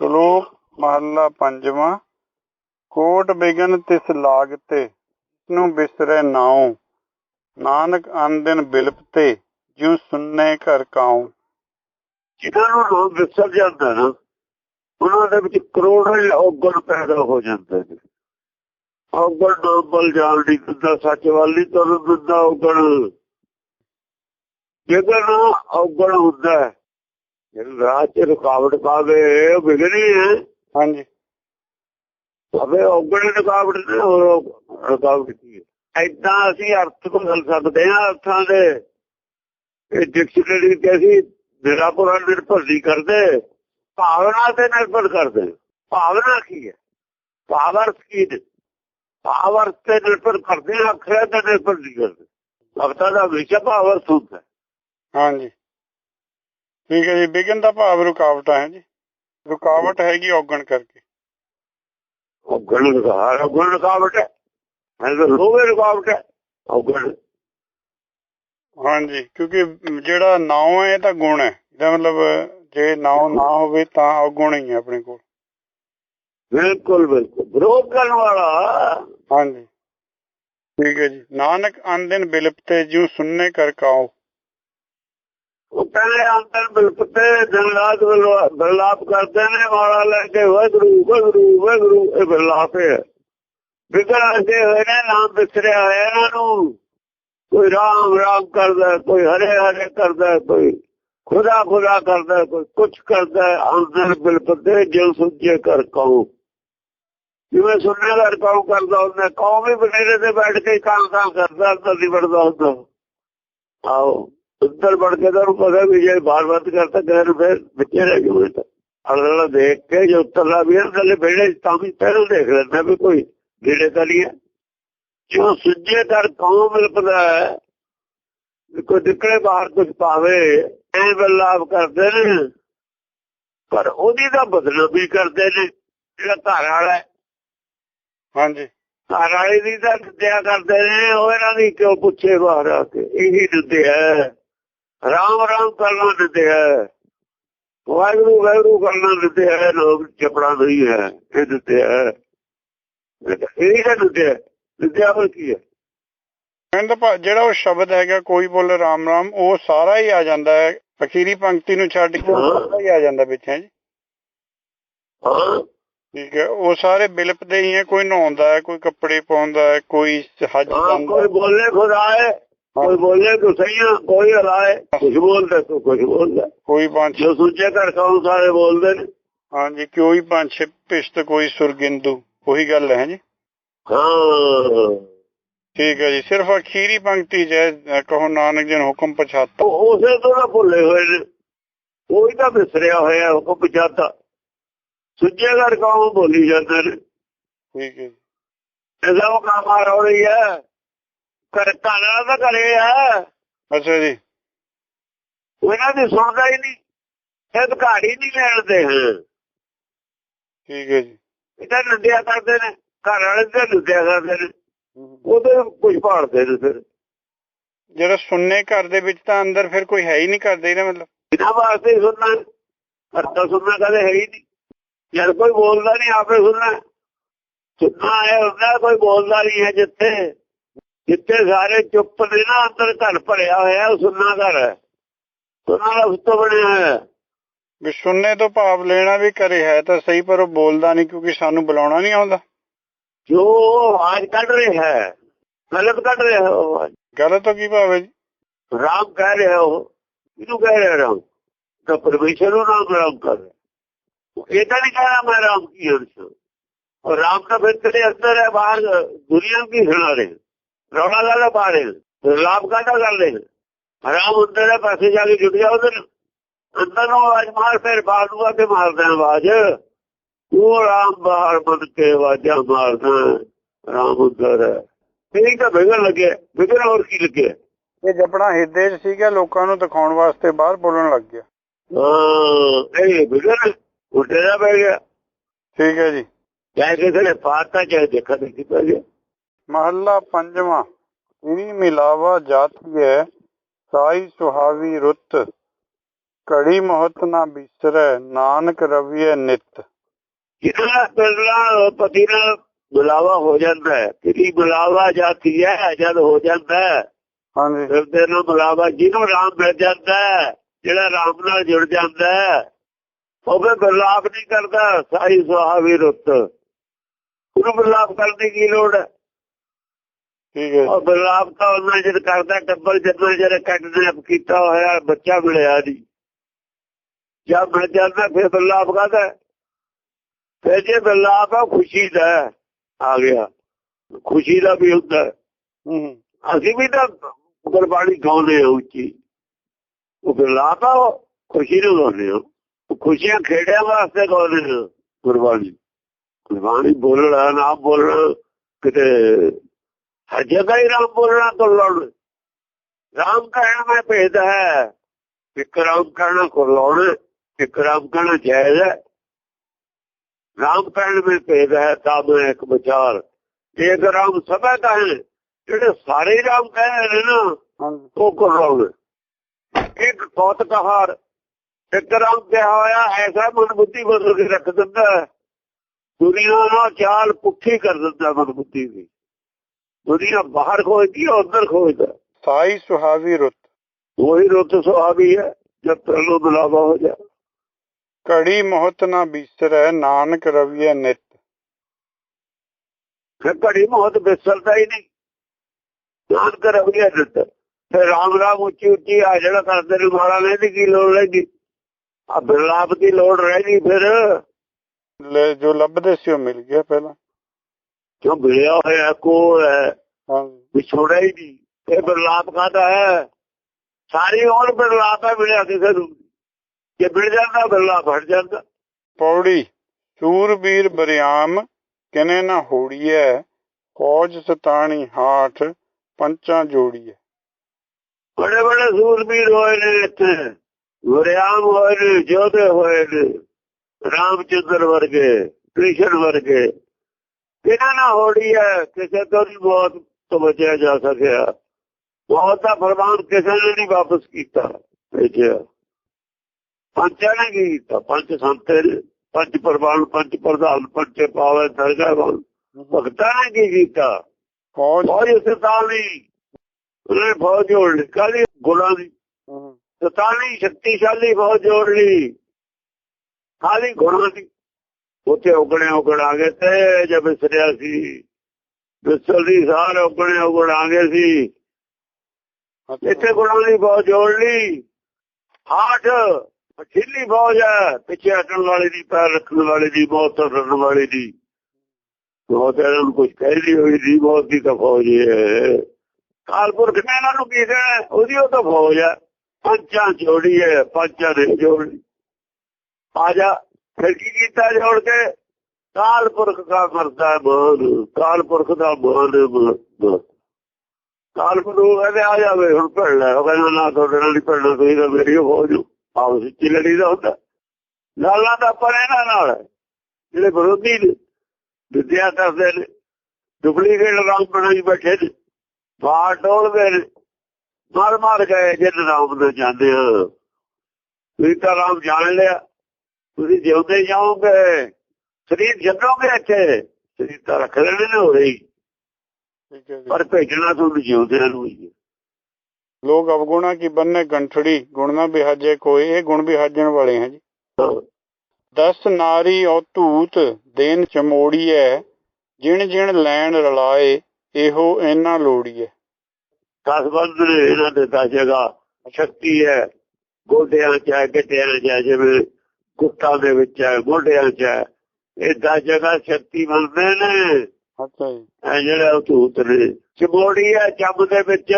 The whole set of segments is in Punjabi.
ਸ਼ਲੋਕ ਮਹੱਲਾ ਪੰਜਵਾਂ ਕੋਟ ਬਿਗਨ ਤਿਸ ਲਾਗਤੇ ਨੂੰ ਬਿਸਰੈ ਨਾਉ। ਨਾਨਕ ਆਨੰਦਨ ਬਿਲਪਤੇ ਜਿਉ ਸੁਨਨੇ ਘਰ ਕਾਉ। ਜਿਨ੍ਹਾਂ ਨੂੰ ਲੋਕ ਵਿਸਰ ਜਾਂਦਾ ਨਾ ਉਹਨਾਂ ਦੇ ਵਿੱਚ ਕਰੋੜਾਂ ਔਗਣ ਪੈਦਾ ਹੋ ਜਾਂਦੇ ਨੇ। ਔਗਣ ਨੋਬਲ ਜਾਣ ਦੀ ਦਿੰਦਾ ਸੱਚ ਵੱਲ ਨਹੀਂ ਤੁਰਨ ਦਿੰਦਾ ਔਗਣ ਜੇਕਰ ਔਗਣ ਹੁੰਦਾ ਹੈ, ਜਿਹੜਾ ਰਾਹ 'ਚ ਰੁਕਾਵਟ ਪਾਵੇ ਉਹ ਵਿਗੜੀ ਹੈ। ਹਾਂਜੀ। ਅਵੇ ਔਗਣ ਰੁਕਾਵਟ ਨੇ ਹੋਰ ਰੁਕਾਵਟ ਕੀ ਹੈ? ਐਦਾਂ ਅਸੀਂ ਅਰਥ ਬਦਲ ਸਕਦੇ ਹਾਂ ਅਰਥਾਂ ਦੇ। ਇਹ ਡਿਕਸ਼ਨਰੀ ਅਸੀਂ ਨਿਰਾਪੁਰਾ ਨਿਰਭਰ ਨਹੀਂ ਕਰਦੇ। ਭਾਵਨਾ ਤੇ ਨਿਰਭਰ ਕਰਦੇ। ਭਾਵਨਾ ਕੀ ਹੈ? ਭਾਵਰਥ ਕੀ ਨੇ? ਭਾਵਰਥ ਤੇ ਨਿਰਭਰ ਕਰਦੇ ਹਾਂ ਅੱਖਰਾਂ ਤੇ ਨਿਰਭਰ ਨਹੀਂ ਕਰਦੇ। ਭਗਤਾਂ ਦਾ ਵਿਸ਼ਾ ਭਾਵਰਥ ਹੁੰਦਾ ਹੈ। ਹਾਂਜੀ। ਠੀਕ ਹੈ ਜੀ ਬਿਗਨ ਦਾ ਭਾਵ ਰੁਕਾਵਟਾਂ ਹੈ ਜੀ। ਰੁਕਾਵਟ ਹੈਗੀ ਔਗਣ ਕਰਕੇ। ਔਗਣ ਰੁਕਾਵਟ ਔਗਣ ਰੁਕਾਵਟ ਹੈ। ਮੈਂ ਤਾਂ ਲੋਵੇ ਰੁਕਾਵਟ ਹੈ ਔਗਣ। ਹਾਂਜੀ ਕਿਉਂਕਿ ਜਿਹੜਾ ਨਾਉ ਹੈ ਇਹ ਤਾਂ ਗੁਣ ਹੈ। ਇਹਦਾ ਮਤਲਬ ਜੇ ਨਾਉ ਨਾ ਹੋਵੇ ਤਾਂ ਔਗੁਣ ਹੀ ਹੈ ਆਪਣੇ ਕੋਲ। ਬਿਲਕੁਲ ਬਿਲਕੁਲ। ਵਿਰੋਧ ਕਰਨ ਵਾਲਾ। ਹਾਂਜੀ। ਠੀਕ ਹੈ ਜੀ। ਨਾਨਕ ਆਨੰਦਨ ਬਿਲਪਤੇ ਜਿਉ ਸੁਨਨੇ ਕਰ ਕਾਉ। ਉਹ ਕਹਿੰਦੇ ਅੰਦਰ ਬਿਲਕੁਤੇ ਦਿਨ ਰਾਤ ਬਿਲਵਾ- ਬਿਰਲਾਪ ਕਰਦੇ ਨੇ ਮਾਲਾ ਲੈ ਕੇ ਵਾਹਿਗੁਰੂ ਵਾਹਿਗੁਰੂ ਵਾਹਿਗੁਰੂ ਇਹ ਬਿਰਲਾਪ ਹੈ ਵਿਗੜ ਅਗੇ ਹੋਏ ਨੇ ਨਾਮ ਵਿਸਰਿਆ ਹੋਇਆ ਇਹਨਾਂ ਨੂੰ ਕੋਈ ਰਾਮ ਰਾਮ ਕਰਦਾ ਕੋਈ ਹਰੇ ਹਰੇ ਕਰਦਾ ਕੋਈ ਖੁਦਾ ਖੁਦਾ ਕਰਦਾ ਕੋਈ ਕੁਛ ਕਰਦਾ ਅੰਦਰ ਬਿਲਕੁਤੇ ਜਿਉ ਸੁਝੇ ਕਰ ਕਹੋ ਜਿਵੇਂ ਸੁਣਨੇ ਦਾ ਕਹੋ ਕਰਦਾ ਉਹਨੇ ਕਹੋ ਵੀ ਬਨੇਰੇ ਤੇ ਬੈਠ ਕੇ ਕਾਂ ਕਾਂ ਕਰਦਾ ਅੰਦਰ ਨਹੀਂ ਵੜਦਾ ਹੁੰਦਾ ਆਓ ਅੰਦਰ ਵੜ ਕੇ ਤਾਂ ਪਤਾ ਵੀ ਜੇ ਬਾਰ ਬਾਰ ਕਰਤਾ ਗੈਰ ਫਿਰ ਬੱਚੇ ਰਹਿ ਗਏ ਤਾਂ। ਅਗਲਾ ਦੇਖ ਕੇ ਜੋ ਉੱਤਰਲਾ ਵੀ ਅੰਦਰਲੇ ਬੇੜੇ ਤਾਂ ਵੀ ਪਹਿਲਾਂ ਦੇਖ ਲੈਂਦਾ ਵੀ ਕੋਈ ਜਿਹੜੇ ਤਾਂ ਨਹੀਂ ਜੋ ਸੁੱਜੇ ਕਰ ਕੌਮ ਮਿਲਦਾ ਹੈ ਕੋਈ ਨਿਕਲੇ ਬਾਹਰ ਕੁਝ ਪਾਵੇ ਐ ਬਲਾਪ ਕਰਦੇ ਨੇ। ਪਰ ਉਹਦੀ ਤਾਂ ਬਦਨਾਮੀ ਕਰਦੇ ਨੇ ਜਿਹੜਾ ਘਰ ਵਾਲਾ ਹੈ। ਹਾਂਜੀ। ਘਰ ਵਾਲੇ ਦੀ ਤਾਂ ਨਿੰਦਿਆ ਕਰਦੇ ਨੇ ਉਹ ਇਹਨਾਂ ਦੀ ਕਿਉਂ ਪੁੱਛੇ ਬਾਹਰ ਆ ਕੇ? ਇਹੀ ਨਿੰਦਿਆ ਹੈ ਰਾਮ ਰਾਮ ਕਰਨਾ ਨਿੰਦਿਆ ਹੈ। ਵਾਹਿਗੁਰੂ ਵਾਹਿਗੁਰੂ ਕਰਨਾ ਨਿੰਦਿਆ ਹੈ ਲੋਕ ਚਪੜਾ ਨਹੀਂ ਹੈ ਇਹ ਨਿੰਦਿਆ ਹੈ। ਇਹ ਤਾਂ ਨਿੰਦਿਆ ਨਿੰਦਿਆ ਹੋਰ ਕੀ ਹੈ? ਜਿਹੜਾ ਉਹ ਸ਼ਬਦ ਹੈਗਾ ਕੋਈ ਬੋਲੇ ਰਾਮ ਰਾਮ ਉਹ ਸਾਰਾ ਹੀ ਆ ਜਾਂਦਾ ਹੈ। ਅਖੀਰੀ ਪੰਕਤੀ ਨੂੰ ਛੱਡ ਕੇ ਸਾਰਾ ਹੀ ਆ ਜਾਂਦਾ ਵਿੱਚ ਹੈ ਜੀ। ਹਾਂ। ਠੀਕ ਹੈ ਉਹ ਸਾਰੇ ਬਿਲਪਦੇ ਹੀ ਹੈ ਕੋਈ ਨਹਾਉਂਦਾ ਹੈ ਕੋਈ ਕੱਪੜੇ ਪਾਉਂਦਾ ਹੈ ਕੋਈ ਹੱਜ ਜਾਂਦਾ ਕੋਈ ਬੋਲੇ ਖੁਦਾ ਹੈ ਕੋਈ ਬੋਲੇ ਕੋ ਸਹੀਆਂ ਕੋਈ ਹਲਾਏ ਕੁਝ ਬੋਲਦਾ ਤੂੰ ਕੁਝ ਬੋਲਦਾ। ਕੋਈ ਪੰਜ ਜੋ ਸੁੱਚੇ ਘਰ ਕੌਣ ਸਾਰੇ ਬੋਲਦੇ ਨੇ। ਹਾਂਜੀ ਕੋਈ ਪੰਜ ਛੇ ਪਿਸ਼ਤ ਕੋਈ ਸੁਰਗਿੰਦੂ ਉਹੀ ਗੱਲ ਹੈ ਜੀ। ਹਾਂ। ਠੀਕ ਹੈ ਜੀ ਸਿਰਫ ਅਖੀਰੀ ਪੰਕਤੀ 'ਚ ਹੈ, ਕਹੋ ਨਾਨਕ ਜਨ ਹੁਕਮ ਪਛਾਤਾ। ਉਸੇ ਤੋਂ ਤਾਂ ਭੁੱਲੇ ਹੋਏ ਨੇ। ਉਹੀ ਤਾਂ ਵਿਸਰਿਆ ਹੋਇਆ ਉਹ ਪਛਾਤਾ। ਸੁੱਚੇ ਘਰ ਕੌਣ ਬੋਲੀ ਜਾਂਦੇ ਨੇ? ਠੀਕ ਹੈ ਜੀ। ਇਹਦਾ ਉਹ ਕੰਮ ਆ ਰਹੀ ਹੈ। ਕਰ ਕਾਲਾ ਤਾਂ ਕਰੇ ਆ। ਅੱਛਾ ਜੀ। ਉਹ ਇਹਨਾਂ ਦੀ ਸੁਣਦਾ ਹੀ ਨਹੀਂ। ਇਹ ਘਾੜੀ ਨਹੀਂ ਲੈਣਦੇ ਹਾਂ ਠੀਕ ਹੈ ਜੀ। ਇਹਦਾ ਨੰਦਿਆ ਕਰਦੇ ਨੇ ਘਰ ਵਾਲੇ ਤੇ ਨੰਦਿਆ ਕਰਦੇ ਨੇ। ਉਹਦੇ ਕੁਝ ਭਾਲਦੇ ਨੇ ਫਿਰ। ਜਿਹੜਾ ਸੁਣਨੇ ਘਰ ਦੇ ਵਿੱਚ ਤਾਂ ਅੰਦਰ ਫਿਰ ਕੋਈ ਹੈ ਹੀ ਨਹੀਂ ਕਰਦੇ ਇਹਦਾ ਮਤਲਬ। ਇਹਨਾਂ ਵਾਸਤੇ ਸੁਣਨਾ। ਕਰਤਾ ਸੁਣਨਾ ਕਦੇ ਹੈ ਹੀ ਨਹੀਂ। ਜਦ ਕੋਈ ਬੋਲਦਾ ਨਹੀਂ ਆਪੇ ਸੁਣਨਾ। ਸੁਣਨਾ ਹੈ ਹੁੰਦਾ ਕੋਈ ਬੋਲਦਾ ਨਹੀਂ ਹੈ ਜਿੱਥੇ। ਜਿੱਥੇ ਸਾਰੇ ਚੁੱਪ ਨੇ ਨਾ ਅੰਦਰ ਘਰ ਭਰਿਆ ਹੋਇਆ ਉਹ ਸੁਣਨਾ ਘਰ ਹੈ। ਸੁਣਨਾ ਦਾ ਉੱਤੋਂ ਬਣਿਆ ਹੋਇਆ ਵੀ ਸੁਣਨੇ ਤੋਂ ਭਾਵ ਲੈਣਾ ਵੀ ਕਰੇ ਹੈ ਤਾਂ ਸਹੀ ਪਰ ਉਹ ਬੋਲਦਾ ਨਹੀਂ ਕਿਉਂਕਿ ਸਾਨੂੰ ਬੁਲਾਉਣਾ ਨਹੀਂ ਆਉਂਦਾ। ਜੋ ਆਵਾਜ਼ ਕੱਢ ਰਿਹਾ ਹੈ ਗਲਤ ਕੱਢ ਰਿਹਾ ਹੈ ਉਹ ਗਲਤ ਤੋਂ ਕੀ ਭਾਵ ਹੈ ਜੀ? ਰਾਮ ਕਹਿ ਰਿਹਾ ਉਹ ਇਹਨੂੰ ਕਹਿ ਰਿਹਾ ਰਾਮ? ਤਾਂ ਪਰਮੇਸ਼ਰ ਨੂੰ ਨਾਮ ਰਾਮ ਕਰ ਇਹ ਤਾਂ ਨਹੀਂ ਕਹਿਣਾ ਮੈਂ ਰਾਮ ਕੀ ਅੰਸ਼। ਰਾਮ ਤਾਂ ਫਿਰ ਤੇਰੇ ਅੰਦਰ ਹੈ ਬਾਹਰ ਦੁਨੀਆ ਕੀ ਸੁਣਾ ਰਹੇ? ਰੌਲਾ ਗਾਲਾ ਪਾ ਰਹੇ ਲਾਭ ਕਾਟਾ ਕਰ ਲੈ ਰਾਮ ਅੰਦਰ ਹੈ ਪਾਸੇ ਜਾ ਕੇ ਜੁੜ ਜਾ ਉਧਰ। ਅੰਦਰ ਨੂੰ ਆਵਾਜ਼ ਮਾਰ ਫਿਰ ਬਾਹਰ ਨੂੰ ਆ ਕੇ ਮਾਰਦਾ ਆਵਾਜ਼। ਉਹ ਰਾਮ ਬਾਹਰ ਬਣ ਕੇ ਆਵਾਜ਼ਾਂ ਮਾਰਦਾ। ਰਾਮ ਹੈ ਇਹ ਤਾਂ ਵਿਗੜ ਲੱਗਿਆ। ਵਿਗੜ ਹੋਰ ਕੀ ਲੱਗਿਆ? ਇਹ ਜਪਣਾ ਹਿਰਦੇ 'ਚ ਸੀਗਾ ਲੋਕਾਂ ਨੂੰ ਦਿਖਾਉਣ ਵਾਸਤੇ ਬਾਹਰ ਬੋਲਣ ਲੱਗ ਗਿਆ। ਹਾਂ ਇਹ ਬਿਗੜ ਉੱਟੇ ਦਾ ਪੈ ਗਿਆ। ਠੀਕ ਹੈ ਜੀ। ਚਾਹੇ ਕਿਸੇ ਨੇ ਪਾਤਾ ਚਾਹੇ ਦੇਖਾ ਦੇਖੀ ਪੈ ਗਿਆ। ਮਹੱਲਾ ਪੰਜਵਾਂ ਇਨੀ ਮਿਲਾਵਾ ਜਾਤੀ ਹੈ ਸਾਈ ਸੁਹਾਵੀ ਰੁੱਤ ਘੜੀ ਮੋਹਤ ਨਾ ਬਿਸਰੈ ਨਾਨਕ ਰਵੀਐ ਨਿਤ। ਜਿਹਨਾਂ ਪਹਿਲਾਂ ਪਤੀ ਨਾਲ ਬੁਲਾਵਾ ਹੋ ਜਾਂਦਾ ਹੈ ਕਿਹਦੀ ਬੁਲਾਵਾ ਜਾਤੀ ਹੈ ਜਦ ਹੋ ਜਾਂਦਾ ਹੈ। ਹਾਂਜੀ। ਹਿਰਦੇ ਨਾਲ ਬੁਲਾਵਾ ਜਿਹਨੂੰ ਰਾਮ ਮਿਲ ਜਾਂਦਾ ਹੈ ਜਿਹੜਾ ਰਾਮ ਨਾਲ ਜੁੜ ਜਾਂਦਾ ਹੈ ਉਹ ਫਿਰ ਬਰਲਾਪ ਨਹੀਂ ਕਰਦਾ ਸਾਈ ਸੁਹਾਵੀ ਰੁੱਤ। ਉਹਨੂੰ ਬਰਲਾਪ ਕਰਨ ਦੀ ਕੀ ਲੋੜ ਹੈ? ਠੀਕ ਹੈ। ਉਹ ਬਰਲਾਪ ਤਾਂ ਉਹਨਾਂ ਜਦ ਕਰਦਾ ਟੱਬਰ ਜਦੋਂ ਜਿਹੜੇ ਕੱਢਨੇ ਕੀਤਾ ਹੋਇਆ ਬੱਚਾ ਮਿਲਿਆ ਨਹੀਂ ਜਦ ਮਿਲ ਜਾਂਦਾ ਫਿਰ ਬਰਲਾਪ ਕਰਦਾ ਫਿਰ ਜੇ ਬਰਲਾਪ ਆ ਖੁਸ਼ੀ ਦਾ ਆ ਗਿਆ। ਖੁਸ਼ੀ ਦਾ ਵੀ ਹੁੰਦਾ ਅਸੀਂ ਵੀ ਤਾਂ ਗੁਰਬਾਣੀ ਗਾਉਂਦੇ ਹਾਂ ਉੱਚੀ। ਉਹ ਬਰਲਾਪ ਆ ਖੁਸ਼ੀ ਨੂੰ ਗਾਉਂਦੇ ਹਾਂ। ਖੁਸ਼ੀਆਂ ਖੇੜਿਆਂ ਵਾਸਤੇ ਗਾਉਂਦੇ ਹਾਂ ਗੁਰਬਾਣੀ। ਗੁਰਬਾਣੀ ਬੋਲਣਾ ਨਾ ਬੋਲਣਾ ਕਿਤੇ ਹਰ ਜਗ੍ਹਾ ਹੀ ਰਾਮ ਬੋਲਣਾ ਤੋਂ ਲੜ। ਰਾਮ ਕਹਿਣਾ ਮੈਂ ਭੇਦ ਹੈ ਇੱਕ ਰਾਮ ਕਹਿਣਾ ਕੋ ਲੜ ਇੱਕ ਰਾਮ ਕਹਿਣਾ ਜਾਇਜ਼ ਹੈ। ਰਾਮ ਕਹਿਣ ਵਿੱਚ ਭੇਦ ਹੈ ਤਾਂ ਮੈਂ ਇੱਕ ਵਿਚਾਰ। ਇੱਕ ਰਾਮ ਸਭਾ ਦਾ ਹੈ ਜਿਹੜੇ ਸਾਰੇ ਰਾਮ ਕਹਿ ਰਹੇ ਨੇ ਉਹ ਕੋ ਲੜ। ਇੱਕ ਬਹੁਤ ਕਹਾਰ ਇੱਕ ਰਾਮ ਕਿਹਾ ਹੋਇਆ ਐਸਾ ਮਨ ਬੁੱਧੀ ਬਦਲ ਕੇ ਰੱਖ ਦਿੰਦਾ। ਦੁਨੀਆ ਨਾਲ ਚਾਲ ਪੁੱਠੀ ਕਰ ਦਿੰਦਾ ਮਨ ਬੁੱਧੀ ਦੀ। ਦੁਨੀਆ ਬਾਹਰ ਖੋਜਦੀ ਹੈ ਅੰਦਰ ਖੋਜਦਾ ਸਾਈ ਸੁਹਾਵੀ ਰੁੱਤ। ਉਹੀ ਰੁੱਤ ਸੁਹਾਵੀ ਹੈ ਜਦ ਤੱਕ ਬੁਲਾਵਾ ਹੋ ਜਾ ਘੜੀ ਮੋਹਤ ਨਾ ਬਿਸਰੈ ਨਾਨਕ ਰਵੀਐ ਨਿਤ। ਫਿਰ ਘੜੀ ਮੌਤ ਬਿਸਰਦਾ ਹੀ ਨਹੀਂ। ਨਾਨ ਕਰ ਅਗਿਆ ਦਿੱਤ ਫਿਰ ਰਾਮ ਰਾਮ ਉੱਚੀ ਉੱਚੀ ਆ ਜਿਹੜਾ ਕਰਦੇ ਨੇ ਮਾਲਾ ਨੇ ਦੀ ਕੀ ਲੋੜ ਲੈਗੀ ਆ ਬਿਰਲਾਪ ਦੀ ਲੋੜ ਰਹਿਣੀ ਫਿਰ। ਲੈ ਜੋ ਲੱਭਦੇ ਸੀ ਉਹ ਮਿਲ ਗਿਆ ਪਹਿਲਾਂ। ਕਿਉਂ ਮਿਲਿਆ ਹੋਇਆ ਕੋਲ ਹੈ ਹਾਂਜੀ ਵਿਛੋੜਾ ਹੀ ਨਹੀਂ। ਇਹ ਬਿਰਲਾਪ ਕਾਹਦਾ ਹੈ? ਸਾਰੀ ਉਮਰ ਬਿਰਲਾਪ ਹੈ ਮਿਲਿਆ ਕਿਸੇ ਨੂੰ ਜੇ ਮਿਲ ਜਾਂਦਾ ਬਿਰਲਾਪ ਹਟ ਜਾਂਦਾ। ਪੌੜੀ ਸੂਰਬੀਰ ਬਰਿਆਮ ਕਿਨੇ ਨਾ ਹੋੜੀਐ ਫੌਜ ਸਤਾਣੀ ਹਾਠ ਪੰਚਾਂ ਜੋੜੀਐ। ਬੜੇ ਬੜੇ ਸੂਰਬੀਰ ਹੋਏ ਨੇ ਇੱਥੇ। ਗੁਰਿਆਮ ਹੋਏ ਨੇ ਜੋਧੇ ਹੋਏ ਨੇ। ਰਾਮਚੰਦਰ ਵਰਗੇ ਕ੍ਰਿਸ਼ਨ ਵਰਗੇ। ਕਿਹਨਾਂ ਨਾ ਹੋੜੀ ਹੈ ਕਿਸੇ ਤੋਂ ਨਹੀਂ ਬਹੁਤ ਤੋਂ ਬਚਿਆ ਜਾ ਸਕਿਆ। ਬਹੁਤ ਦਾ ਫਰਮਾਨ ਕਿਸੇ ਨੇ ਨਹੀਂ ਵਾਪਸ ਕੀਤਾ ਭੇਜਿਆ। ਪੰਚਾਂ ਨੇ ਕੀਤਾ ਪੰਜ ਸੰਤੇ ਪੰਜ ਪ੍ਰਵਾਨ ਪੰਜ ਪ੍ਰਧਾਨ ਪੰਜ ਪਾਵੇ ਦਰਗਾਹ ਭਗਤਾਂ ਨੇ ਕੀ ਕੀਤਾ? ਫੌਜ। ਸਤਾਲੀ ਉਹਨੇ ਫੌਜ ਜੋੜ ਲਈ ਕਾਹਦੀ? ਗੁਲਾਂ ਦੀ। ਸਤਾਲੀ ਸ਼ਕਤੀਸ਼ਾਲੀ ਫੌਜ ਜੋੜ ਲਈ। ਕਾਹਦੀ ਗੁਲਾਂ ਦੀ। ਉੱਥੇ ਉਗਣੇ ਉਗੜ ਗਏ ਤੇ ਜਦ ਵਿਸਰਿਆ ਸੀ। ਵਿਸਲ ਦੀ ਸਾਰੇ ਉਗਣੇ ਉਗੜ ਸੀ। ਇੱਥੇ ਗੁਲਾਂ ਦੀ ਫੌਜ ਜੋੜ ਲਈ। ਹਾਠ ਛਿੱਲੀ ਫੌਜ ਹੈ। ਪਿੱਛੇ ਹਟਣ ਵਾਲੀ ਦੀ, ਪੈਰ ਰੱਖਣ ਵਾਲੀ ਦੀ, ਮੌਤ ਤੋਂ ਡਰਨ ਦੀ। ਬਹੁਤ ਇਹਨਾਂ ਨੂੰ ਕੁਝ ਕਹਿਦੀ ਹੋਈ, ਦੀ ਬਹੁਤ ਦੀ ਤਾਂ ਫੌਜ ਹੈ ਕਾਲਪੁਰਖ ਨੇ ਇਹਨਾਂ ਨੂੰ ਕੀ ਦੇਣਾ ਉਹਦੀ ਉਹ ਤਾਂ ਫੌਜ ਹੈ। ਪੰਚਾਂ ਜੋੜੀ ਹੈ, ਪੰਚਾਂ ਨੇ ਜੋੜੀ ਆ ਜਾ। ਫਿਰ ਕੀ ਕੀਤਾ ਜੋੜ ਕੇ ਕਾਲਪੁਰਖ ਦਾ ਮਰਦਾ ਮਾਨ ਕਾਲਪੁਰਖ ਦਾ ਮਾਨ ਹੈ, ਮਾਨ। ਕਹਿੰਦੇ ਆ ਜਾਵੇ ਹੁਣ ਭੜ ਲੈ। ਉਹ ਕਹਿੰਦਾ ਨਾ ਤੁਹਾਡੇ ਨਾਲ ਨਹੀਂ ਭੜਨਾ ਤੁਸੀਂ ਤਾਂ ਮੇਰੀ ਓ ਫੌਜ ਆਪਸ ਵਿੱਚ ਲੜੀ ਦਾ ਹੁੰਦਾ। ਲਾਲਾਂ ਦਾ ਪਰ ਇਹਨਾਂ ਨਾਲ। ਜਿਹੜੇ ਵਿਰੋਧੀ ਨੇ ਵਿਦਿਆ ਕਰਦੇ ਨੇ ਡੁਪਲੀਕੇਟ ਰਾਮ ਬਣਾਈ ਬੈਠੇ ਨੇ ਬਾਹਰ ਡੋਲਦੇ ਨੇ ਮਾਰ ਮਾਰ ਗਏ ਜਿੰਨ ਰਾਮ ਦੇ ਜਾਂਦੇ ਆ। ਤੁਸੀਂ ਤਾਂ ਰਾਮ ਜਾਣ ਲਿਆ। ਤੁਸੀਂ ਜਿਉਂਦੇ ਜਾਓਗੇ ਸਰੀਰ ਛੱਡੋਗੇ ਇੱਥੇ ਸਰੀਰ ਤਾਂ ਰੱਖ ਲੈਣੇ ਨੇ ਹੋ। ਰਹੀ ਠੀਕ ਹੈ ਪਰ ਭੇਜਣਾ ਤੁਹਾਨੂੰ ਜਿਉਂਦਿਆਂ ਨੂੰ ਹੀ ਹੈ। ਲੋਕ ਅਵਗੁਣਾ ਕੀ ਬੰਨੇ ਗੰਠੜੀ ਗੁਣ ਨਾ ਬਿਹਾਜੇ ਕੋਈ ਇਹ ਗੁਣ ਬਿਹਾਜਣ ਵਾਲੇ ਹੈ ਜੀ। ਦਸ ਨਾਰੀ ਔ ਧੂਤ ਦੇਨ ਚਮੋੜੀਐ ਜਿਣ ਜਿਣ ਲੈਣ ਰਲਾਏ ਇਹੋ ਇਹਨਾਂ ਲੋੜੀਐ। ਦਸ ਬੰਦ ਇਹਨਾਂ ਦੇ ਦਸ ਜਗ੍ਹਾ। ਸ਼ਕਤੀ ਹੈ। ਗੋਡਿਆਂ ਚ ਗਿੱਟਿਆਂ ਚ ਜਿਵੇਂ ਗੁੱਟਾਂ ਦੇ ਵਿੱਚ ਹੈ ਗੋਡਿਆਂ ਚ ਹੈ। ਇਹ ਦਸ ਜਗ੍ਹਾ ਸ਼ਕਤੀ ਬਣਦੇ ਨੇ। ਅੱਛਾ ਜੀ। ਇਹ ਜਿਹੜੇ ਉਹ ਧੂਤ ਨੇ ਚਮੋੜੀ ਹੈ ਚੱਬ ਦੇ ਵਿੱਚ।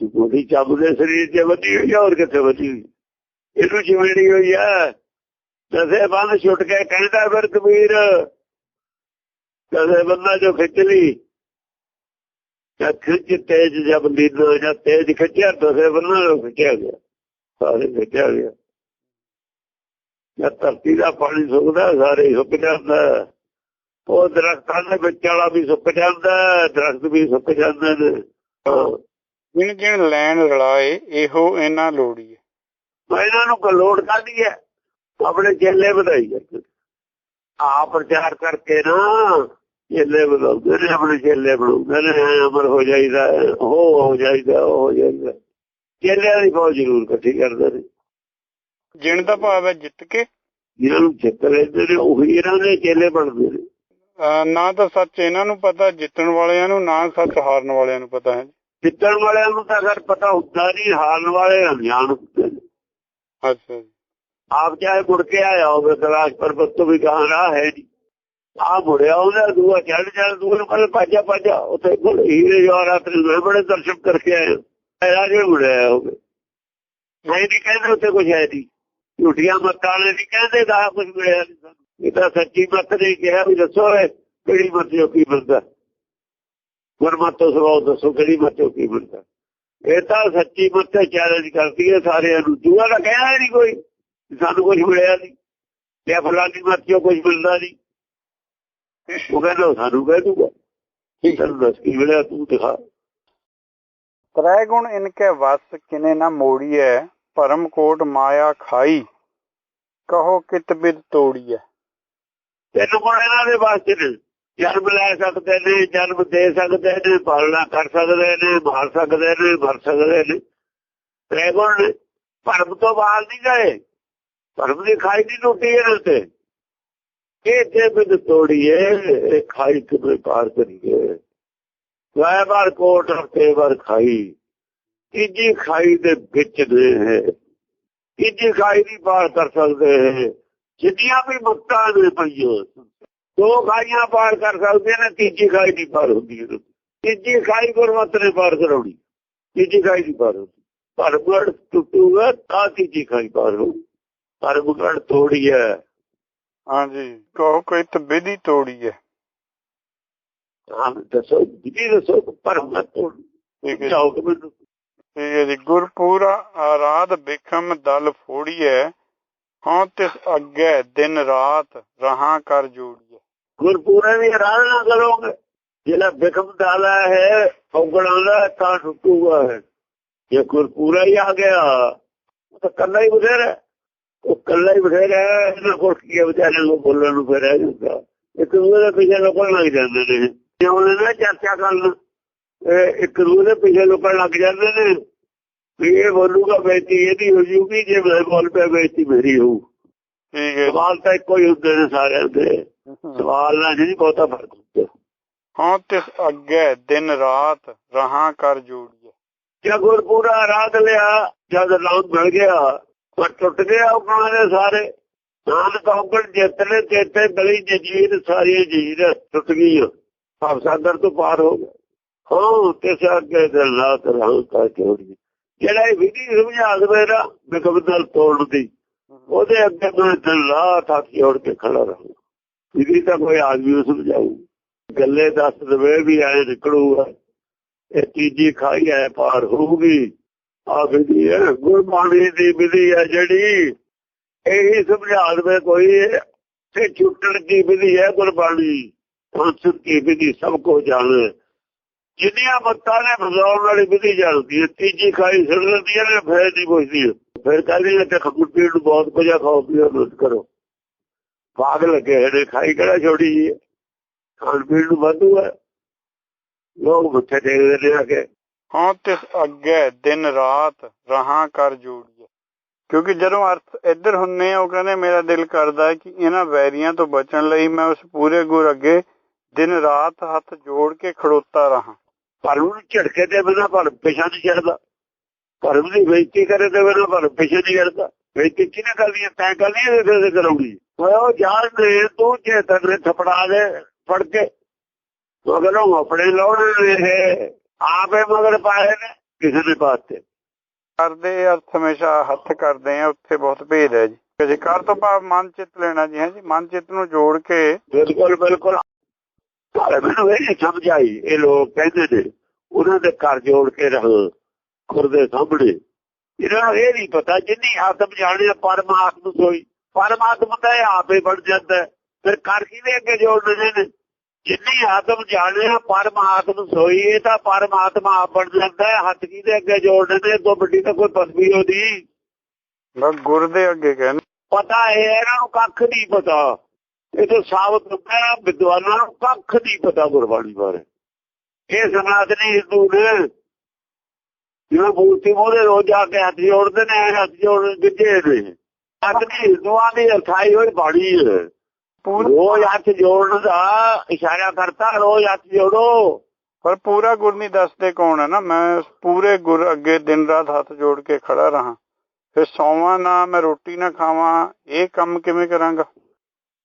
ਚਮੋੜੀ ਚੱਬ ਦੇ ਸਰੀਰ 'ਚ ਵਧੀ ਹੋਈ ਹੋਰ ਕਿੱਥੇ ਵਧੀ ਹੋਈ? ਇਹਨੂੰ ਚਿਮੜੀ ਹੋਈ ਹੈ। ਦਸੇ ਬੰਦ ਛੁੱਟ ਕੇ ਕਹਿੰਦਾ ਫਿਰ ਕਬੀਰ ਦਸੇ ਬੰਦਾ ਜੋ ਖਿੱਚ ਲਈ। ਜਾਂ ਖਿੱਚ ਤੇਜ ਜਬ ਲੀਨੋ ਜਾਂ ਤੇਜ ਖਿੱਚਿਆ ਦਸੇ ਬੰਦਾ ਖਿੱਚਿਆ ਗਿਆ। ਸਾਰੇ ਖਿੱਚਿਆ ਗਿਆ। ਜਦ ਧਰਤੀ ਦਾ ਪਾਣੀ ਸੁੱਕਦਾ ਸਾਰੇ ਹੀ ਸੁੱਕ ਜਾਂਦਾ। ਹੈ। ਉਹ ਦਰਖਤਾਂ ਦੇ ਵਿੱਚ ਵਾਲਾ ਵੀ ਸੁੱਕ ਜਾਂਦਾ ਹੈ, ਦਰਖਤ ਵੀ ਸੁੱਕ ਜਾਂਦੇ ਨੇ। ਹਾਂ। ਜਿਣ ਜਿਣ ਲੈਣ ਰਲਾਏ ਇਹੋ ਇਹਨਾਂ ਲੋੜੀਐ ਮੈਂ ਇਹਨਾਂ ਨੂੰ ਕਲੋੜ ਕਰਦੀ ਹੈ। ਆਪਣੇ ਚੇਲੇ ਵਧਾਈ ਜਾਂਦੇ ਆ ਪ੍ਰਚਾਰ ਕਰਕੇ ਨਾ ਚੇਲੇ ਵਧਾਉਂਦੇ ਨੇ ਆਪਣੇ ਚੇਲੇ ਬਣਾਉਂਦੇ ਨੇ। ਅਮਰ ਹੋ ਜਾਈਦਾ ਉਹ ਹੋ ਜਾਈਦਾ ਹੋ ਜਾਈਦਾ। ਚੇਲਿਆਂ ਦੀ ਫੌਜ ਜ਼ਰੂਰ ਇਕੱਠੀ ਕਰਦੇ ਨੇ। ਜਿਣ ਦਾ ਭਾਵ ਹੈ ਜਿੱਤ ਕੇ? ਜਿਹਨਾਂ ਨੂੰ ਜਿੱਤ ਲੈਂਦੇ ਨੇ ਉਹੀ ਇਹਨਾਂ ਦੇ ਚੇਲੇ ਬਣਦੇ ਨੇ। ਨਾ ਤਾਂ ਸੱਚ ਇਹਨਾਂ ਨੂੰ ਪਤਾ ਜਿੱਤਣ ਵਾਲਿਆਂ ਨੂੰ ਨਾ ਸੱਚ ਹਾਰਨ ਵਾਲਿਆਂ ਨੂੰ ਪਤਾ ਹੈ ਜਿੱਤਣ ਵਾਲਿਆਂ ਨੂੰ ਤਾਂ ਅਗਰ ਪਤਾ ਹੁੰਦਾ ਨਹੀਂ ਹਾਰਨ ਵਾਲੇ ਅਣਜਾਣ ਹੁੰਦੇ ਨੇ। ਅੱਛਾ ਜੀ। ਆਪ ਚਾਹੇ ਮੁੜ ਕੇ ਆਇਆ ਹੋਵੇ ਕਲਾਸ਼ ਪਰਬਤ ਤੋਂ ਵੀ ਕਹਾਂ ਰਾਹ ਹੈ ਨਹੀਂ ਆ ਮੁੜਿਆ ਉਹਦਾ ਦੂਆ ਚੜ ਚੜ ਨੂੰ ਕਹਿੰਦਾ ਪਾਜਾ ਪਾਜਾ ਉੱਥੇ ਕੋਲ ਹੀਰੇ ਜਵਾਹਰਾਤ ਨੇ ਬੜੇ ਬੜੇ ਦਰਸ਼ਨ ਕਰਕੇ ਆਏ ਰਾਜੇ ਮੁੜਿਆ ਹੋਵੇ। ਨਹੀਂ ਨਹੀਂ ਕਹਿੰਦੇ ਉੱਥੇ ਕੁਝ ਹੈ ਨਹੀਂ। ਝੂਠੀਆਂ ਮੱਤਾਂ ਨੇ ਨਹੀਂ ਕਹਿੰਦੇ ਦਾ ਕੁਝ ਮਿਲਿਆ ਨਹੀਂ ਸਾਨੂੰ। ਇਹ ਤਾਂ ਸੱਚੀ ਮੱਤ ਨੇ ਕਿਹਾ ਵੀ ਦੱਸੋ ਇਹ ਕਿਹੜੀ ਮੱਤ ਚੋਂ ਕੀ ਮਿਲਦਾ ਗੁਰਮਤਿ ਤੋਂ ਸਵਾਲ ਦੱਸੋ ਕਿਹੜੀ ਮੱਤ ਚੋਂ ਕੀ ਮਿਲਦਾ ਇਹ ਤਾਂ ਸੱਚੀ ਮੱਤ ਚੈਲੰਜ ਕਰਦੀ ਹੈ ਸਾਰਿਆਂ ਨੂੰ। ਦੂਆ ਤਾਂ ਕਹਿਆ ਨਹੀਂ ਕੋਈ ਵੀ ਸਾਨੂੰ ਕੁਝ ਮਿਲਿਆ ਨਹੀਂ। ਤੇ ਫਲਾਨੀ ਮੱਤ ਚੋਂ ਕੁਝ ਮਿਲਦਾ ਨਹੀਂ। ਉਹ ਕਹਿੰਦਾ ਸਾਨੂੰ ਕਹਿ ਦੂਗਾ। ਤੈਨੂੰ ਦੱਸ ਕੀ ਮਿਲਿਆ ਤੂੰ ਦਿਖਾ। ਤ੍ਰੈ ਗੁਣ ਇਨਕੇ ਵਸ ਕਿਨੇ ਨਾ ਮੋੜੀਐ। ਭਰਮ ਕੋਟ ਮਾਇਆ ਖਾਈ, ਕਹੋ ਕਿਤ ਬਿਦ ਤੋੜੀਐ। ਤਿੰਨ ਗੁਣ ਇਹਨਾਂ ਦੇ ਵਾਸਤੇ ਨੇ? ਜਨਮ ਲੈ ਸਕਦੇ ਨੇ, ਜਨਮ ਦੇ ਸਕਦੇ ਨੇ, ਪਾਲਣਾ ਕਰ ਸਕਦੇ ਨੇ, ਮਾਰ ਸਕਦੇ ਨੇ, ਮਰ ਸਕਦੇ ਨੇ। ਤ੍ਰੈ ਨੇ। ਭਰਮ ਤੋਂ ਬਾਹਰ ਨਹੀਂ ਗਏ। ਭਰਮ ਦੀ ਖਾਈ ਨਹੀਂ ਟੁੱਟੀ ਇਹਨਾਂ ਤੇ ਇਹ ਤੇ ਬਿਦ ਤੋੜੀਏ ਇਹ ਖਾਈ ਕਿਵੇਂ ਪਾਰ ਕਰੀਏ? ਵਾਹ ਬਾਰ ਕੋਟ ਤੇ ਵਾਰ ਖਾਈ। ਤੀਜੀ ਖਾਈ ਦੇ ਵਿੱਚ ਨੇ ਹੈ। ਤੀਜੀ ਖਾਈ ਨਹੀਂ ਪਾਰ ਕਰ ਸਕਦੇ ਹੈ। ਜਿੰਨੀਆਂ ਵੀ ਮੁਕਤਾਂ ਨੇ ਪਈਓ ਦੋ ਖਾਈਆਂ ਪਾਰ ਕਰ ਸਕਦੇ ਨੇ ਤੀਜੀ ਖਾਈ ਨਹੀਂ ਪਾਰ ਹੁੰਦੀ ਇਹਨੂੰ। ਤੀਜੀ ਖਾਈ ਗੁਰਮਤ ਨੇ ਪਾਰ ਕਰਾਉਣੀ। ਤੀਜੀ ਖਾਈ ਨਹੀਂ ਪਾਰ ਹੁੰਦੀ। ਪਰਮਗੜ ਟੁੱਟੂਗਾ ਤਾਂ ਤੀਜੀ ਖਾਈ ਪਾਰ ਹੋ ਪਰਮਗੜ ਤੋੜੀ ਹੈ। ਹਾਂਜੀ ਕਹੋ ਕਿਤ ਬਿਧੀ ਤੋੜੀਐ ਹਾਂ। ਦੱਸੋ ਜੀ ਦੱਸੋ ਪਰਮਗੜ ਤੋੜ ਠੀਕ ਹੈ ਜੀ। ਜਾਓ ਕਿ ਮੈਨੂੰ ਠੀਕ ਹੈ ਜੀ ਗੁਰਪੂਰਾ ਆਰਾਧ ਬਿਖਮ ਦਲ ਫੋੜੀਐ ਹਾਂ ਤਿਸ ਅੱਗੇ ਦਿਨ ਰਾਤ ਰਹਾ ਕਰ ਜੋੜੀਐ। ਗੁਰਪੂਰੇ ਦੀ ਆਰਾਧਨਾ ਕਰੋਗੇ ਜਿਹੜਾ ਬਿਕਮ ਡਾਲਾ ਹੈ ਔਗਣਾਂ ਦਾ ਤਾਂ ਟੁੱਟੂਗਾ ਹੈ ਜੇ ਗੁਰਪੂਰਾ ਹੀ ਆ ਗਿਆ ਉਹ ਤਾਂ ਕੱਲਾ ਹੀ ਬਥੇਰਾ ਉਹ ਕੱਲਾ ਹੀ ਬਥੇਰਾ ਹੈ, ਇਹਨਾਂ ਕੋਲ ਕੀ ਵਿਚਾਰੇ ਨੂੰ ਬੋਲਣ ਨੂੰ ਫਿਰ ਹੈ ਜਾਂਦਾ। ਇੱਕ ਦੂਜੇ ਦੇ ਪਿੱਛੇ ਲੋਕਾਂ ਲੱਗ ਜਾਂਦੇ ਨੇ। ਜੇ ਉਹਨੇ ਨਾ ਚਰਚਾ ਕਰਨ ਇਹ ਇੱਕ ਦੂਜੇ ਦੇ ਪਿੱਛੇ ਲੋਕਾਂ ਲੱਗ ਜਾਂਦੇ ਨੇ। ਵੀ ਇਹ ਬੋਲੂਗਾ ਬੇਇੱਜ਼ਤੀ ਇਹਦੀ ਹੋ ਜੂਗੀ ਜੇ ਮੈਂ ਬੋਲ ਪਿਆ ਬੇਇੱਜ਼ਤੀ ਮੇਰੀ ਹੋਊ। ਠੀਕ ਹੈ ਜੀ। ਸਵਾਲ ਤਾਂ ਇੱਕੋ ਹੀ ਹੁੰਦੇ ਨੇ ਸਾਰਿਆਂ ਦੇ। ਸਵਾਲ ਨਾਲ ਨਹੀਂ ਬਹੁਤਾ ਫ਼ਰਕ ਹੁੰਦਾ। ਹਾਂ ਤਿਸ ਅੱਗੇ ਦਿਨ ਰਾਤ ਰਹਾ ਕਰ ਜੋੜੀਐ ਜੇ ਗੁਰਪੂਰਾ ਰਾਤ ਲਿਆ ਜਦ ਨਾਮ ਮਿਲ ਗਿਆ ਤਾਂ ਟੁੱਟ ਗਿਆ ਉਹਨਾਂ ਦੇ ਸਾਰੇ। ਨਾਨਕ ਔਗਣ ਜਿੱਤਨੇ ਚੇਤੇ ਗਲੀ ਜਜੀਰ ਸਾਰੀ ਜੀਰ ਟੁੱਟ ਗਈ ਭਾਵ ਸਾਗਰ ਤੋਂ ਪਾਰ ਹੋ ਗਿਆ। ਹਾਂ ਕਿਸੇ ਅੱਗੇ ਦਿਲ ਰਾਤ ਰਹਾਂ ਕਾ ਜੋੜੀ ਜਿਹੜਾ ਇਹ ਵਿਧੀ ਸਮਝਾ ਦਵੇ ਨਾ ਬਿਕਬਦਲ ਤੋੜਨ ਦੀ, ਉਹਦੇ ਅੱਗੇ ਮੈਂ ਦਿਲ ਰਾਤ ਹੱਥ ਜੋੜ ਕੇ ਖੜਾ ਰਹਾਂ। ਵਿਧੀ ਤਾਂ ਕੋਈ ਆਦਮੀ ਨੂੰ ਸਮਝਾਊ। ਗੱਲੇ ਦੱਸ ਦਵੇ ਵੀ ਐ ਨਿਕਲੂਗਾ ਇਹ ਤੀਜੀ ਖਾਈ ਐ, ਪਾਰ ਹੋਊਗੀ। ਆ ਵਿਧੀ ਹੈ ਗੁਰਬਾਣੀ ਦੀ ਵਿਧੀ ਹੈ ਜਿਹੜੀ। ਇਹੀ ਸਮਝਾ ਦੇਵੇ ਕੋਈ, ਤੇ ਛੁੱਟਣ ਦੀ ਵਿਧੀ ਹੈ ਗੁਰਬਾਣੀ। ਸੰਸਦ ਦੀ ਵਿਧੀ ਸਭ ਕੋ ਜਾਣੇ। ਜਿੰਨੀਆਂ ਮੱਤਾਂ ਨੇ ਬਜ਼ਾਉਣ ਵਾਲੀ ਵਿਧੀ ਜਾਣਦੀ ਹੈ, ਤੀਜੀ ਖਾਈ ਸਿਰ ਦਿੰਦੀ ਹੈ ਨੇ ਫੇਰ ਨਹੀਂ ਪੁੱਛਦੀ। ਫਿਰ ਕਹਿੰਦੀ ਹੈ ਕਿ ਖਬਰ ਨੂੰ ਬਹੁਤ ਕੁਝ ਖਾਓ ਪੀਓ ਲੁੱਟ ਕਰੋ। ਬਾਗ ਲੱਗੇ ਹੋਏ ਖਾਈ ਕਿਹੜਾ ਛੋੜੀ ਜੀ ਖਾਣ ਪੀਣ ਨੂੰ ਵਾਧੂ ਹੈ। ਲੋਕ ਮੱਥੇ ਟੇਕਦੇ ਨੇ ਆ ਕੇ। ਹਾਂ ਤੇ ਅੱਗੇ ਦਿਨ ਰਾਤ ਰਹਾ ਕਰ ਜੋੜੀਐ ਕਿਉਂਕਿ ਜਦੋਂ ਅਰਥ ਇੱਧਰ ਹੁੰਨੇ ਉਹ ਕਹਿੰਦੇ, ਮੇਰਾ ਦਿਲ ਕਰਦਾ ਹੈ ਕਿ ਇਹਨਾਂ ਵੈਰੀਆਂ ਤੋਂ ਬਚਣ ਲਈ ਮੈਂ ਉਸ ਪੂਰੇ ਗੁਰ ਅੱਗੇ ਦਿਨ ਰਾਤ ਹੱਥ ਜੋੜ ਕੇ ਖੜੋਤਾ ਰਹਾ। ਭਰਮ ਨੂੰ ਝਟਕੇ ਦੇ ਬਿਨਾਂ ਭਰਮ ਪਿਛਾ ਨਹੀਂ ਚੜਦਾ। ਭਰਮ ਦੀ ਬੇਇੱਜ਼ਤੀ ਕਰੇ ਤੇ ਬਿਨਾਂ ਭਰਮ ਪਿਛਾ ਨਹੀਂ ਚੜਦਾ। ਬੇਇੱਜ਼ਤੀ ਕਿਹਨੇ ਕਰਦੀ ਹੈ? ਤੈਂ ਕਰਦੀ ਹੈ ਤੇ ਓਏ ਉਹ ਜਾਣ ਦੇ ਤੂੰ ਚੇਤਨ ਨੇ ਥਪੜਾ ਦੇ ਫੜ ਕੇ। ਮਗਰ ਆਪਣੇ ਲਾਉਣੇ ਨੇ। ਆਪੇ ਮਗਰ ਪਾਏ ਨੇ ਕਿਸੇ ਨੇ ਪਾਤੇ ਕਰਦੇ ਅਰਥ ਹਮੇਸ਼ਾ ਹੱਥ ਕਰਦੇ ਆ ਉੱਥੇ ਬਹੁਤ ਭੇਦ ਹੈ ਜੀ। ਜੇ ਕਰ ਤੋਂ ਭਾਵ ਮਨ ਚਿੱਤ ਲੈਣਾ ਜੀ ਹੈ ਜੀ ਮਨ ਚਿੱਤ ਨੂੰ ਜੋੜ ਕੇ ਬਿਲਕੁਲ ਬਿਲਕੁਲ। ਪਰ ਮੈਨੂੰ ਇਹ ਨਹੀਂ ਸਮਝ ਆਈ ਇਹ ਲੋਕ ਕਹਿੰਦੇ ਨੇ ਉਹਨਾਂ ਦੇ ਘਰ ਜੋੜ ਕੇ ਰਹੋ ਖੁਰਦੇ ਸਾਹਮਣੇ ਇਹਨਾਂ ਨੂੰ ਇਹ ਨਹੀਂ ਪਤਾ ਜਿੰਨੀ ਆਤਮ ਜਾਣੇ ਪਰਮਾਤਮ ਸੋਈ। ਪਰਮਾਤਮਾ ਤਾਂ ਆਪੇ ਬਣ ਜਾਂਦਾ। ਫਿਰ ਕਰ ਕਿਹਦੇ ਅੱਗੇ ਜੋੜਨੇ ਨੇ ਜਿੰਨੀ ਆਤਮ ਜਾਣੇ ਪਰਮਾਤਮ ਸੋਈ ਇਹ ਤਾਂ ਪਰਮਾਤਮਾ ਆਪ ਬਣ ਜਾਂਦਾ ਹੈ। ਹੱਥ ਕਿਹਦੇ ਅੱਗੇ ਜੋੜਨੇ ਨੇ? ਤੋਂ ਵੱਡੀ ਤਾਂ ਕੋਈ ਪਦਵੀ ਉਹਦੀ। ਬਸ ਗੁਰ ਦੇ ਅੱਗੇ ਕਹਿੰਦੇ ਪਤਾ ਹੈ ਇਹਨਾਂ ਨੂੰ ਕੱਖ ਨਹੀਂ ਪਤਾ। ਇਹ ਤਾਂ ਸਾਬਤ ਹੁੰਦਾ ਵਿਦਵਾਨਾਂ ਨੂੰ ਕੱਖ ਨਹੀਂ ਪਤਾ ਗੁਰਬਾਣੀ ਬਾਰੇ। ਇਹ ਸਨਾਤਨੀ ਹਿੰਦੂ ਨੇ ਜਿਵੇਂ ਮੂਰਤੀ ਮੋਰੇ ਰੋਜ਼ ਜਾ ਕੇ ਹੱਥ ਜੋੜਦੇ ਨੇ ਹੱਥ ਜੋੜ ਗਿੱਜੇ ਨੇ। ਸਨਾਤਨੀ ਹਿੰਦੂਆਂ ਦੀ ਅਥਾਈ ਹੋਈ ਬਾਣੀ ਹੈ। ਪੂਰਾ ਰੋਜ਼ ਹੱਥ ਜੋੜਨ ਦਾ ਇਸ਼ਾਰਾ ਕਰਤਾ ਰੋਜ਼ ਹੱਥ ਜੋੜੋ। ਪਰ ਪੂਰਾ ਗੁਰ ਨਹੀਂ ਦੱਸਦੇ ਕੌਣ ਹੈ ਨਾ। ਮੈਂ ਪੂਰੇ ਗੁਰ ਅੱਗੇ ਦਿਨ ਰਾਤ ਹੱਥ ਜੋੜ ਕੇ ਖੜਾ ਰਹਾ। ਫਿਰ ਸੌਵਾਂ ਨਾ ਮੈਂ ਰੋਟੀ ਨਾ ਖਾਵਾਂ ਇਹ ਕੰਮ ਕਿਵੇਂ ਕਰਾਂਗਾ?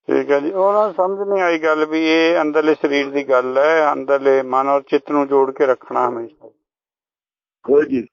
ਠੀਕ ਹੈ ਜੀ। ਉਹਨਾਂ ਨੂੰ ਸਮਝ ਨਹੀਂ ਆਈ ਗੱਲ ਵੀ ਇਹ ਅੰਦਰਲੇ ਸਰੀਰ ਦੀ ਗੱਲ ਹੈ। ਅੰਦਰਲੇ ਮਨ ਔਰ ਚਿੱਤ ਨੂੰ ਜੋੜ ਕੇ ਰੱਖਣਾ ਹਮੇਸ਼ਾ। ਕੋਈ ਜੀ।